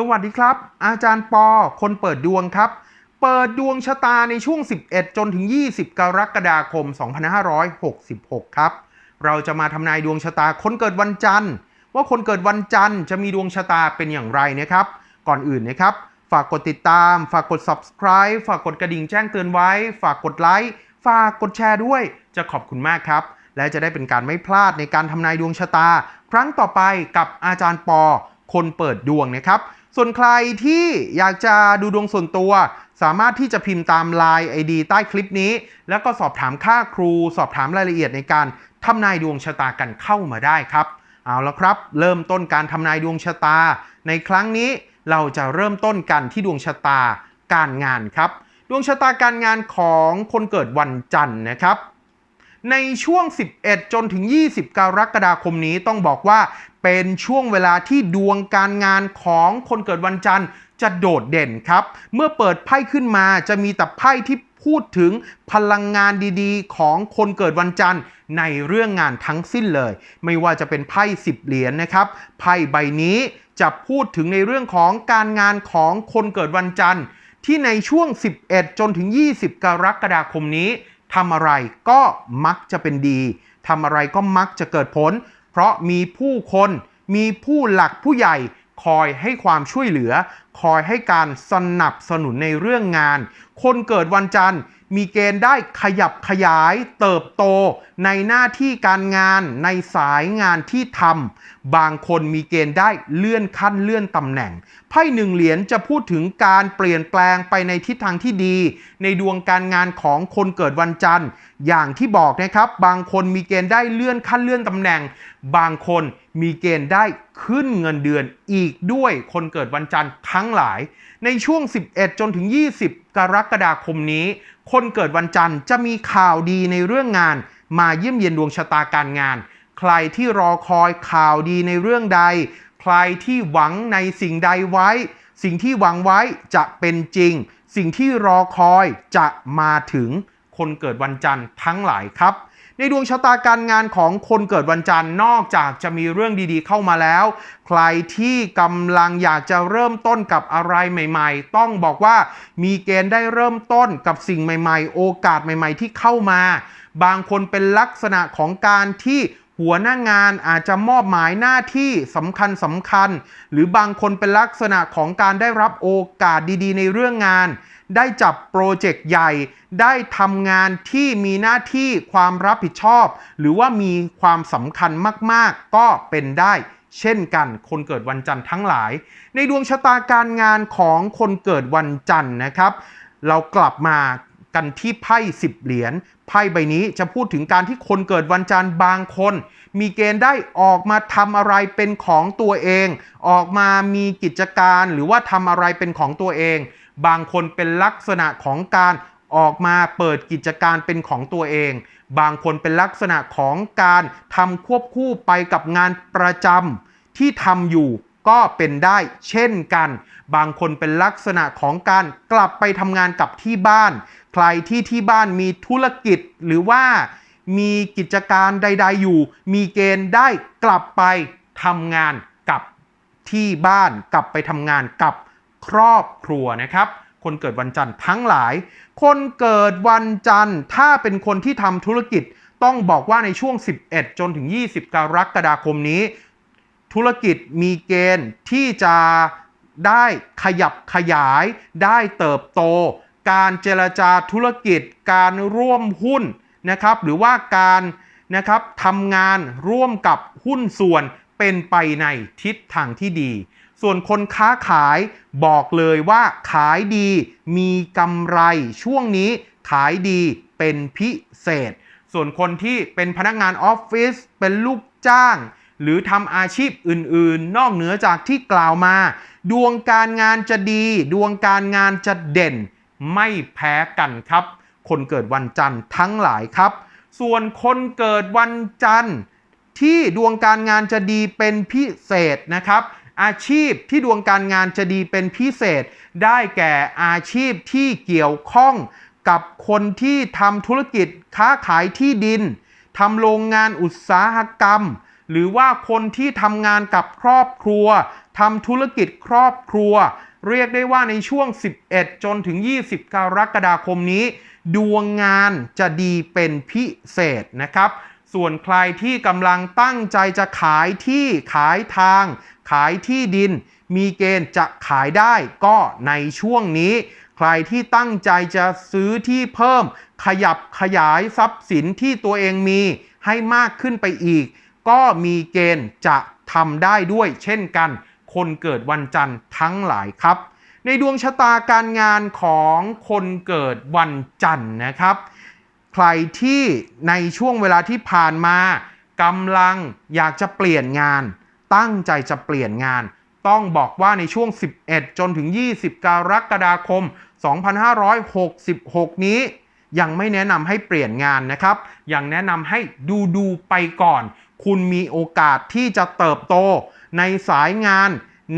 สวัสดีครับ อาจารย์ปอ คนเปิดดวงครับ เปิดดวงชะตาในช่วง 11 จนถึง 20 กรกฎาคม 2566 ครับ เราจะมาทำนายดวงชะตาคนเกิดวันจันทร์ ว่าคนเกิดวันจันทร์จะมีดวงชะตาเป็นอย่างไรนะครับ ก่อนอื่นนะครับ ฝากกดติดตาม ฝากกด subscribe ฝากกดกระดิ่งแจ้งเตือนไว้ ฝากกดไลค์ ฝากกดแชร์ด้วย จะขอบคุณมากครับ และจะได้เป็นการไม่พลาดในการทำนายดวงชะตา ครั้งต่อไปกับอาจารย์ปอคนเปิดดวงนะครับ ส่วนใครที่อยากจะดูดวงส่วนตัว สามารถที่จะพิมพ์ตาม Line ID ใต้คลิปนี้ แล้วก็สอบถามค่าครู สอบถามรายละเอียดในการทำนายดวงชะตากันเข้ามาได้ครับ เอาละครับ เริ่มต้นการทำนายดวงชะตา ในครั้งนี้เราจะเริ่มต้นกันที่ดวงชะตาการงานครับ ดวงชะตาการงานของคนเกิดวันจันทร์นะครับ ในช่วง 11 จนถึง 20 กรกฎาคมนี้ต้องบอกว่าเป็นช่วงเวลาที่ดวงการงานของคนเกิดวันจันทร์จะโดดเด่นครับ เมื่อเปิดไพ่ขึ้นมาจะมีแต่ไพ่ที่พูดถึงพลังงานดีๆ ของคนเกิดวันจันทร์ในเรื่องงานทั้งสิ้นเลย ไม่ว่าจะเป็นไพ่10เหรียญนะครับ ไพ่ใบนี้จะพูดถึงในเรื่องของการงานของคนเกิดวันจันทร์ที่ในช่วง 11 จนถึง 20 กรกฎาคมนี้ ทำอะไรก็มักจะเป็นดีทำอะไรก็มักจะเกิดผล เพราะมีผู้คน มีผู้หลักผู้ใหญ่คอยให้ความช่วยเหลือ คอยให้การสนับสนุนในเรื่องงาน คนเกิดวันจันทร์ มีเกณฑ์ได้ขยับขยายเติบโต ในหน้าที่การงานในสายงานที่ทำบางคนมีเกณฑ์ได้เลื่อนขั้นเลื่อนตำแหน่ง ไพ่หนึ่งเหรียญจะพูดถึงการเปลี่ยนแปลงไปในทิศทางที่ดี ในดวงการงานของคนเกิดวันจันทร์ อย่างที่บอกนะครับ บางคนมีเกณฑ์ได้เลื่อนขั้นเลื่อนตำแหน่ง บางคนมีเกณฑ์ได้ขึ้นเงินเดือนอีกด้วยคนเกิดวันจันทร์ทั้งทั้งหลาย ในช่วง 11 จนถึง 20 กรกฎาคมนี้ คนเกิดวันจันทร์จะมีข่าวดีในเรื่องงาน มาเยี่ยมเยียนดวงชะตาการงาน ใครที่รอคอยข่าวดีในเรื่องใด ใครที่หวังในสิ่งใดไว้ สิ่งที่หวังไว้จะเป็นจริง สิ่งที่รอคอยจะมาถึงคนเกิดวันจันทร์ทั้งหลายครับ ในดวงชะตาการงานของคนเกิดวันจันทร์นอกจากจะมีเรื่องดีๆ เข้ามาแล้ว ใครที่กำลังอยากจะเริ่มต้นกับอะไรใหม่ ๆ ต้องบอกว่ามีเกณฑ์ได้เริ่มต้นกับสิ่งใหม่ ๆ โอกาสใหม่ ๆ ที่เข้ามา บางคนเป็นลักษณะของการที่หัวหน้างานอาจจะมอบหมายหน้าที่สำคัญสำคัญ หรือบางคนเป็นลักษณะของการได้รับโอกาสดีๆ ในเรื่องงาน ได้จับโปรเจกต์ใหญ่ ได้ทำงานที่มีหน้าที่ความรับผิดชอบ หรือว่ามีความสำคัญมาก ๆ ก็เป็นได้เช่นกันคนเกิดวันจันทร์ทั้งหลาย ในดวงชะตาการงานของคนเกิดวันจันทร์นะครับ เรากลับมากันที่ไพ่สิบเหรียญไพ่ใบนี้จะพูดถึงการที่คนเกิดวันจันทร์บางคน มีเกณฑ์ได้ออกมาทำอะไรเป็นของตัวเอง ออกมามีกิจการหรือว่าทำอะไรเป็นของตัวเอง บางคนเป็นลักษณะของการออกมาเปิดกิจการเป็นของตัวเอง บางคนเป็นลักษณะของการทำควบคู่ไปกับงานประจำที่ทำอยู่ก็เป็นได้เช่นกัน บางคนเป็นลักษณะของการกลับไปทำงานกับที่บ้าน ใครที่ที่บ้านมีธุรกิจหรือว่ามีกิจการใด ๆ อยู่ มีเกณฑ์ได้กลับไปทำงานกับที่บ้าน กลับไปทำงานกับ ครอบครัวนะครับ คนเกิดวันจันทร์ทั้งหลาย คนเกิดวันจันทร์ถ้าเป็นคนที่ทำธุรกิจต้องบอกว่าในช่วง 11 จนถึง 20 กรกฎาคมนี้ ธุรกิจมีเกณฑ์ที่จะได้ขยับขยาย ได้เติบโต การเจรจาธุรกิจ การร่วมหุ้นนะครับ หรือว่าการนะครับทำงานร่วมกับหุ้นส่วนเป็นไปในทิศทางที่ดี ส่วนคนค้าขายบอกเลยว่าขายดีมีกำไรช่วงนี้ขายดีเป็นพิเศษ ส่วนคนที่เป็นพนักงานออฟฟิศเป็นลูกจ้าง หรือทำอาชีพอื่นๆ นอกเหนือจากที่กล่าวมา ดวงการงานจะดี ดวงการงานจะเด่น ไม่แพ้กันครับ คนเกิดวันจันทร์ทั้งหลายครับ ส่วนคนเกิดวันจันทร์ที่ดวงการงานจะดีเป็นพิเศษนะครับ อาชีพที่ดวงการงานจะดีเป็นพิเศษ ได้แก่อาชีพที่เกี่ยวข้องกับคนที่ทำธุรกิจค้าขายที่ดินทำโรงงานอุตสาหกรรม หรือว่าคนที่ทำงานกับครอบครัวทำธุรกิจครอบครัว เรียกได้ว่าในช่วง 11 จนถึง 20 กรกฎาคมนี้ ดวงงานจะดีเป็นพิเศษนะครับ ส่วนใครที่กำลังตั้งใจจะขายที่ขายทาง ขายที่ดิน มีเกณฑ์จะขายได้ก็ในช่วงนี้ ใครที่ตั้งใจจะซื้อที่เพิ่ม ขยับขยายทรัพย์สินที่ตัวเองมีให้มากขึ้นไปอีก ก็มีเกณฑ์จะทำได้ด้วยเช่นกัน คนเกิดวันจันทร์ทั้งหลายครับ ในดวงชะตาการงานของคนเกิดวันจันทร์นะครับ ใครที่ในช่วงเวลาที่ผ่านมากำลังอยากจะเปลี่ยนงาน ตั้งใจจะเปลี่ยนงาน ต้องบอกว่าในช่วง 11 จนถึง 20 กรกฎาคม 2566 นี้ ยังไม่แนะนำให้เปลี่ยนงานนะครับ ยังแนะนำให้ดูดูไปก่อน คุณมีโอกาสที่จะเติบโตในสายงาน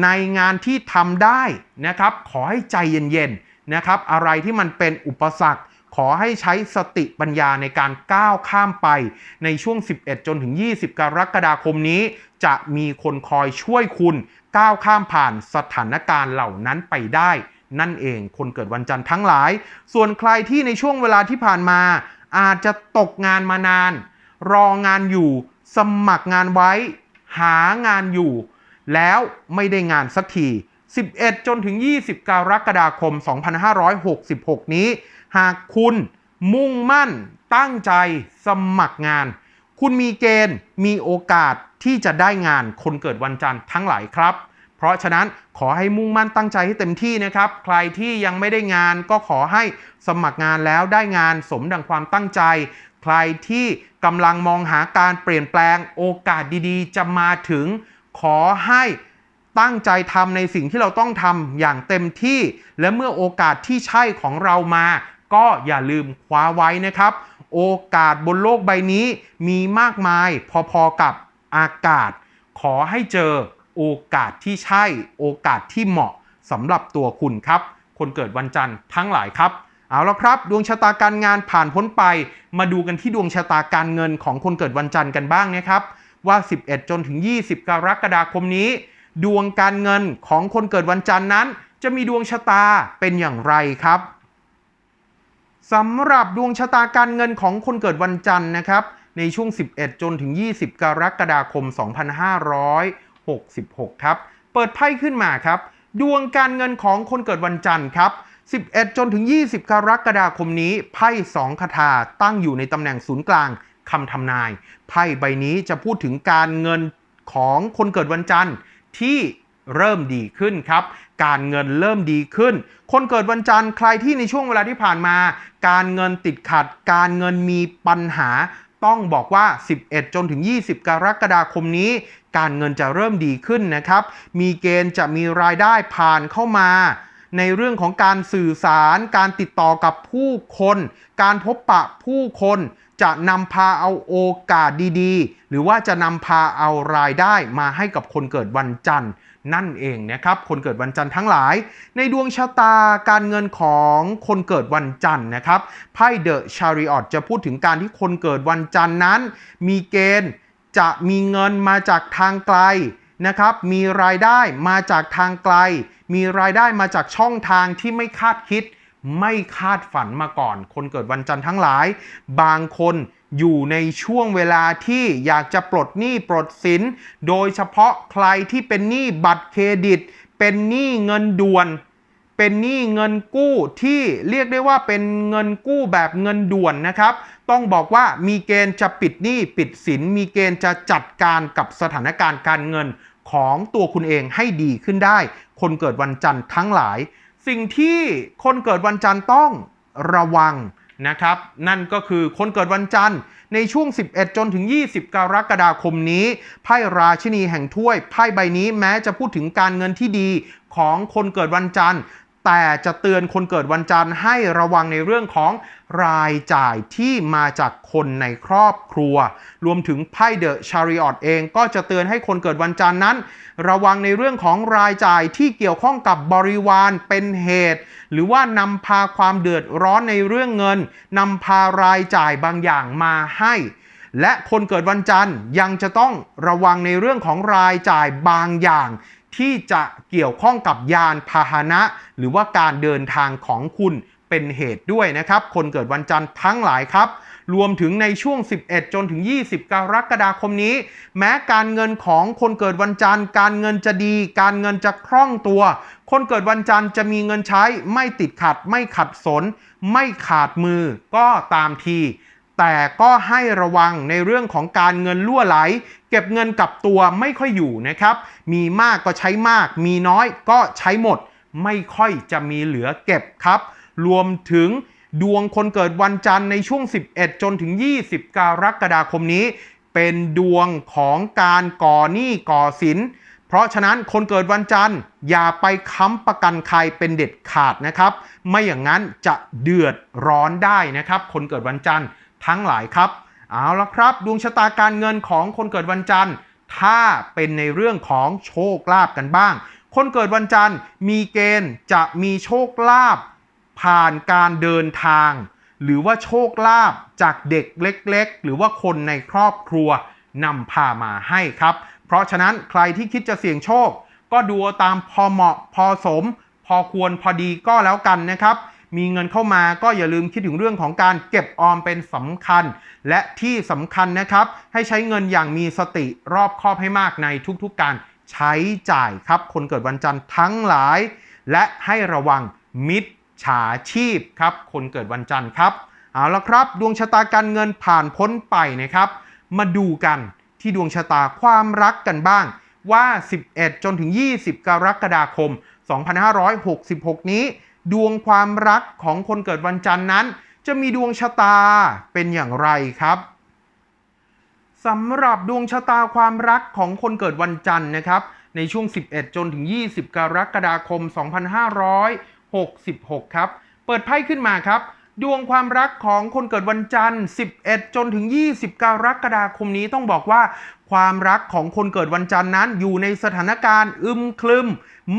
ในงานที่ทำได้นะครับ ขอให้ใจเย็นๆนะครับ อะไรที่มันเป็นอุปสรรค ขอให้ใช้สติปัญญาในการก้าวข้ามไปในช่วง 11 จนถึง 20 กรกฎาคมนี้ จะมีคนคอยช่วยคุณ ก้าวข้ามผ่านสถานการณ์เหล่านั้นไปได้ นั่นเองคนเกิดวันจันทร์ทั้งหลาย ส่วนใครที่ในช่วงเวลาที่ผ่านมา อาจจะตกงานมานาน รองานอยู่ สมัครงานไว้ หางานอยู่ แล้วไม่ได้งานสักที 11 จนถึง 20 กรกฎาคม 2566 นี้ หากคุณมุ่งมั่นตั้งใจสมัครงาน คุณมีเกณฑ์มีโอกาสที่จะได้งานคนเกิดวันจันทร์ทั้งหลายครับ เพราะฉะนั้นขอให้มุ่งมั่นตั้งใจให้เต็มที่นะครับ ใครที่ยังไม่ได้งานก็ขอให้สมัครงานแล้วได้งานสมดังความตั้งใจ ใครที่กำลังมองหาการเปลี่ยนแปลงโอกาสดีๆ จะมาถึง ขอให้ ตั้งใจทำในสิ่งที่เราต้องทำอย่างเต็มที่ และเมื่อโอกาสที่ใช่ของเรามา ก็อย่าลืมคว้าไว้นะครับ โอกาสบนโลกใบนี้มีมากมายพอๆกับอากาศ ขอให้เจอโอกาสที่ใช่ โอกาสที่เหมาะสำหรับตัวคุณครับ คนเกิดวันจันทร์ทั้งหลายครับเอาละครับ ดวงชะตาการงานผ่านพ้นไป มาดูกันที่ดวงชะตาการเงินของคนเกิดวันจันทร์กันบ้างนะครับ ว่า 11 จนถึง 20 กรกฎาคมนี้ ดวงการเงินของคนเกิดวันจันทร์นั้น จะมีดวงชะตาเป็นอย่างไรครับสำหรับดวงชะตาการเงินของคนเกิดวันจันทร์นะครับ ในช่วง 11 จนถึง 20 กรกฎาคม 2566 ครับ เปิดไพ่ขึ้นมาครับ ดวงการเงินของคนเกิดวันจันทร์ครับ 11 จนถึง 20 กรกฎาคมนี้ ไพ่ 2 คาถาตั้งอยู่ในตำแหน่งศูนย์กลางคำทำนาย ไพ่ใบนี้จะพูดถึงการเงินของคนเกิดวันจันทร์ ที่เริ่มดีขึ้นครับ การเงินเริ่มดีขึ้น คนเกิดวันจันทร์ใครที่ในช่วงเวลาที่ผ่านมา การเงินติดขัด การเงินมีปัญหา ต้องบอกว่า 11 จนถึง 20 กรกฎาคมนี้ การเงินจะเริ่มดีขึ้นนะครับ มีเกณฑ์จะมีรายได้ผ่านเข้ามา ในเรื่องของการสื่อสาร การติดต่อกับผู้คน การพบปะผู้คน จะนำพาเอาโอกาสดีๆ หรือว่าจะนำพาเอารายได้มาให้กับคนเกิดวันจันทร์นั่นเองนะครับ คนเกิดวันจันทร์ทั้งหลาย ในดวงชะตาการเงินของคนเกิดวันจันทร์นะครับไพ่เดอะชาริออตจะพูดถึงการที่คนเกิดวันจันทร์นั้น มีเกณฑ์จะมีเงินมาจากทางไกลนะครับ มีรายได้มาจากทางไกล มีรายได้มาจากช่องทางที่ไม่คาดคิด ไม่คาดฝันมาก่อน คนเกิดวันจันทร์ทั้งหลาย บางคนอยู่ในช่วงเวลาที่อยากจะปลดหนี้ปลดสิน โดยเฉพาะใครที่เป็นหนี้บัตรเครดิต เป็นหนี้เงินด่วน เป็นหนี้เงินกู้ที่เรียกได้ว่าเป็นเงินกู้แบบเงินด่วนนะครับ ต้องบอกว่ามีเกณฑ์จะปิดหนี้ปิดสิน มีเกณฑ์จะจัดการกับสถานการณ์การเงินของตัวคุณเองให้ดีขึ้นได้ คนเกิดวันจันทร์ทั้งหลาย สิ่งที่คนเกิดวันจันทร์ต้องระวังนะครับ นั่นก็คือคนเกิดวันจันทร์ในช่วง 11 จนถึง 20 กรกฎาคมนี้ ไพ่ราชินีแห่งถ้วย ไพ่ใบนี้แม้จะพูดถึงการเงินที่ดีของคนเกิดวันจันทร์ แต่จะเตือนคนเกิดวันจันทร์ให้ระวังในเรื่องของรายจ่ายที่มาจากคนในครอบครัว รวมถึงไพ่เดอะชาริออตเองก็จะเตือนให้คนเกิดวันจันทร์นั้น ระวังในเรื่องของรายจ่ายที่เกี่ยวข้องกับบริวารเป็นเหตุ หรือว่านำพาความเดือดร้อนในเรื่องเงินนำพารายจ่ายบางอย่างมาให้และคนเกิดวันจันทร์ยังจะต้องระวังในเรื่องของรายจ่ายบางอย่าง ที่จะเกี่ยวข้องกับยานพาหนะ หรือว่าการเดินทางของคุณเป็นเหตุด้วยนะครับ คนเกิดวันจันทร์ทั้งหลายครับ รวมถึงในช่วง 11 จนถึง 20 กรกฎาคมนี้ แม้การเงินของคนเกิดวันจันทร์ การเงินจะดี การเงินจะคล่องตัว คนเกิดวันจันทร์จะมีเงินใช้ไม่ติดขัด ไม่ขัดสน ไม่ขาดมือก็ตามที แต่ก็ให้ระวังในเรื่องของการเงินล่วไหล เก็บเงินกับตัวไม่ค่อยอยู่นะครับ มีมากก็ใช้มาก มีน้อยก็ใช้หมด ไม่ค่อยจะมีเหลือเก็บครับ รวมถึงดวงคนเกิดวันจันทร์ในช่วง 11 จนถึง 20 กรกฎาคมนี้ เป็นดวงของการก่อหนี้ก่อสิน เพราะฉะนั้นคนเกิดวันจันทร์อย่าไปค้ำประกันใครเป็นเด็ดขาดนะครับ ไม่อย่างนั้นจะเดือดร้อนได้นะครับ คนเกิดวันจันทร์ ทั้งหลายครับ เอาละครับ ดวงชะตาการเงินของคนเกิดวันจันทร์ ถ้าเป็นในเรื่องของโชคลาภกันบ้าง คนเกิดวันจันทร์มีเกณฑ์จะมีโชคลาภผ่านการเดินทาง หรือว่าโชคลาภจากเด็กเล็ก ๆ หรือว่าคนในครอบครัวนำพามาให้ครับ เพราะฉะนั้นใครที่คิดจะเสี่ยงโชค ก็ดูตามพอเหมาะพอสม พอควรพอดีก็แล้วกันนะครับ มีเงินเข้ามาก็อย่าลืมคิดถึงเรื่องของการเก็บออมเป็นสำคัญ และที่สำคัญนะครับ ให้ใช้เงินอย่างมีสติรอบคอบให้มากในทุกๆการใช้จ่ายครับ คนเกิดวันจันทร์ทั้งหลาย และให้ระวังมิจฉาชีพครับ คนเกิดวันจันทร์ครับเอาละครับ ดวงชะตาการเงินผ่านพ้นไปนะครับ มาดูกันที่ดวงชะตาความรักกันบ้างว่า 11 จนถึง 20 กรกฎาคม 2566 นี้ ดวงความรักของคนเกิดวันจันทร์นั้น จะมีดวงชะตาเป็นอย่างไรครับสำหรับดวงชะตาความรักของคนเกิดวันจันทร์นะครับ ในช่วง 11 จนถึง 20 กรกฎาคม 2566 ครับ เปิดไพ่ขึ้นมาครับ ดวงความรักของคนเกิดวันจันทร์ 11 จนถึง 20 กรกฎาคมนี้ต้องบอกว่า ความรักของคนเกิดวันจันทร์นั้นอยู่ในสถานการณ์อึมครึม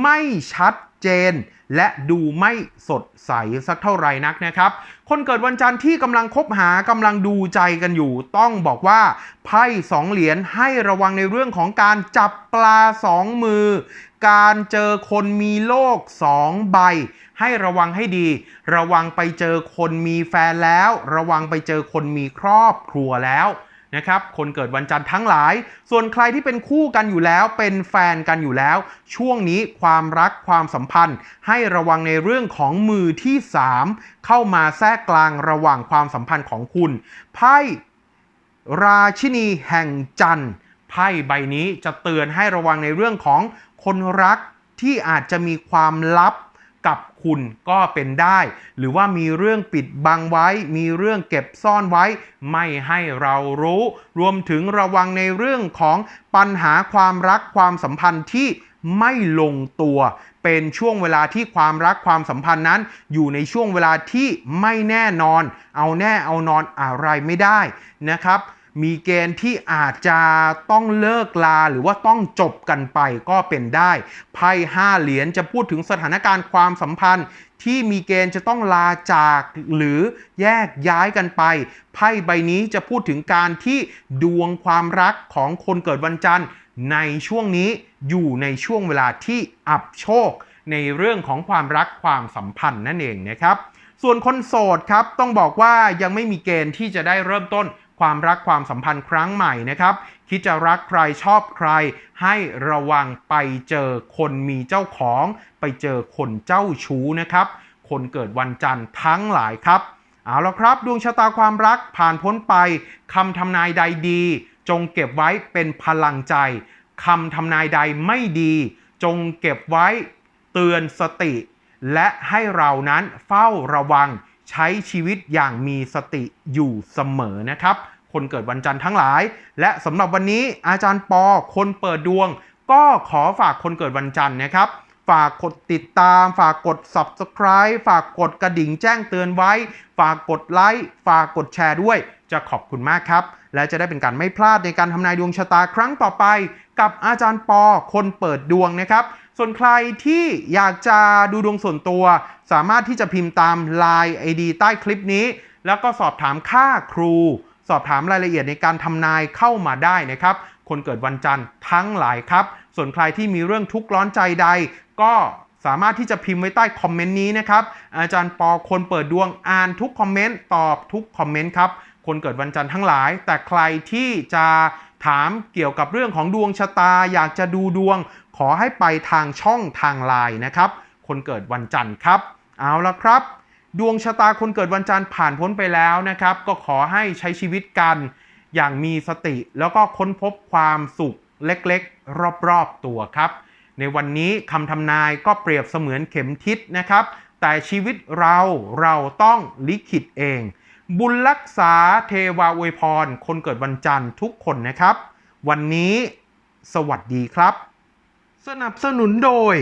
ไม่ชัดเจน และดูไม่สดใสสักเท่าไหร่นักนะครับ คนเกิดวันจันทร์ที่กำลังคบหากำลังดูใจกันอยู่ ต้องบอกว่าไพ่สองเหรียญให้ระวังในเรื่องของการจับปลาสองมือ การเจอคนมีโลกสองใบ ให้ระวังให้ดี ระวังไปเจอคนมีแฟนแล้ว ระวังไปเจอคนมีครอบครัวแล้ว นะครับคนเกิดวันจันทร์ทั้งหลาย ส่วนใครที่เป็นคู่กันอยู่แล้ว เป็นแฟนกันอยู่แล้ว ช่วงนี้ความรักความสัมพันธ์ ให้ระวังในเรื่องของมือที่ 3 เข้ามาแทรกกลางระหว่างความสัมพันธ์ของคุณไพ่ราชินีแห่งจันทร์ไพ่ใบนี้จะเตือนให้ระวังในเรื่องของคนรักที่อาจจะมีความลับ กับคุณก็เป็นได้ หรือว่ามีเรื่องปิดบังไว้ มีเรื่องเก็บซ่อนไว้ ไม่ให้เรารู้ รวมถึงระวังในเรื่องของปัญหาความรักความสัมพันธ์ที่ไม่ลงตัว เป็นช่วงเวลาที่ความรักความสัมพันธ์นั้น อยู่ในช่วงเวลาที่ไม่แน่นอน เอาแน่เอานอนอะไรไม่ได้นะครับ มีเกณฑ์ที่อาจจะต้องเลิกลาหรือว่าต้องจบกันไปก็เป็นได้ ไพ่ห้าเหรียญจะพูดถึงสถานการณ์ความสัมพันธ์ ที่มีเกณฑ์จะต้องลาจากหรือแยกย้ายกันไป ไพ่ใบนี้จะพูดถึงการที่ดวงความรักของคนเกิดวันจันทร์ ในช่วงนี้อยู่ในช่วงเวลาที่อับโชค ในเรื่องของความรักความสัมพันธ์นั่นเองนะครับ ส่วนคนโสดครับต้องบอกว่ายังไม่มีเกณฑ์ที่จะได้เริ่มต้น ความรักความสัมพันธ์ครั้งใหม่นะครับ คิดจะรักใครชอบใคร ให้ระวังไปเจอคนมีเจ้าของ ไปเจอคนเจ้าชู้นะครับ คนเกิดวันจันทร์ทั้งหลายครับเอาละครับ ดวงชะตาความรักผ่านพ้นไปคำทำนายใดดี จงเก็บไว้เป็นพลังใจคำทำนายใดไม่ดี จงเก็บไว้เตือนสติ และให้เรานั้นเฝ้าระวัง ใช้ชีวิตอย่างมีสติอยู่เสมอนะครับ คนเกิดวันจันทร์ทั้งหลาย และสำหรับวันนี้อาจารย์ปอคนเปิดดวง ก็ขอฝากคนเกิดวันจันทร์นะครับ ฝากกดติดตาม ฝากกด subscribe ฝากกดกระดิ่งแจ้งเตือนไว้ ฝากกดไลค์ฝากกดแชร์ด้วย จะขอบคุณมากครับ และจะได้เป็นการไม่พลาดในการทำนายดวงชะตาครั้งต่อไป กับอาจารย์ปอคนเปิดดวงนะครับ ส่วนใครที่อยากจะดูดวงส่วนตัว สามารถที่จะพิมพ์ตาม Line ID ใต้คลิปนี้ แล้วก็สอบถามค่าครู สอบถามรายละเอียดในการทำนายเข้ามาได้นะครับ คนเกิดวันจันทร์ทั้งหลายครับ ส่วนใครที่มีเรื่องทุกข์ร้อนใจใด ก็สามารถที่จะพิมพ์ไว้ใต้คอมเมนต์นี้นะครับ อาจารย์ปอคนเปิดดวงอ่านทุกคอมเมนต์ตอบทุกคอมเมนต์ครับ คนเกิดวันจันทร์ทั้งหลาย แต่ใครที่จะ ถามเกี่ยวกับเรื่องของดวงชะตา อยากจะดูดวง ขอให้ไปทางช่องทางไลน์นะครับ คนเกิดวันจันทร์ครับ เอาละครับ ดวงชะตาคนเกิดวันจันทร์ผ่านพ้นไปแล้วนะครับ ก็ขอให้ใช้ชีวิตกัน อย่างมีสติ แล้วก็ค้นพบความสุขเล็กๆ รอบๆตัวครับ ในวันนี้คำทำนายก็เปรียบเสมือนเข็มทิศนะครับ แต่ชีวิตเราเราต้องลิขิตเอง บุญรักษาเทวาอวยพร คนเกิดวันจันทร์ทุกคนนะครับ วันนี้สวัสดีครับ สนับสนุนโดย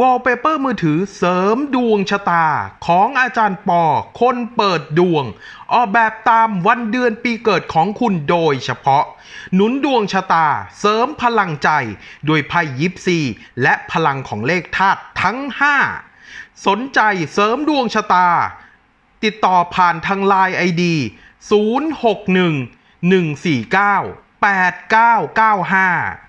Wallpaper มือถือเสริมดวงชะตาของอาจารย์ปอ คนเปิดดวง ออกแบบตามวันเดือนปีเกิดของคุณโดยเฉพาะ หนุนดวงชะตาเสริมพลังใจ โดยไพ่ยิปซี และพลังของเลขธาตุทั้ง 5 สนใจเสริมดวงชะตา ติดต่อผ่านทาง Line ID 061 149 8995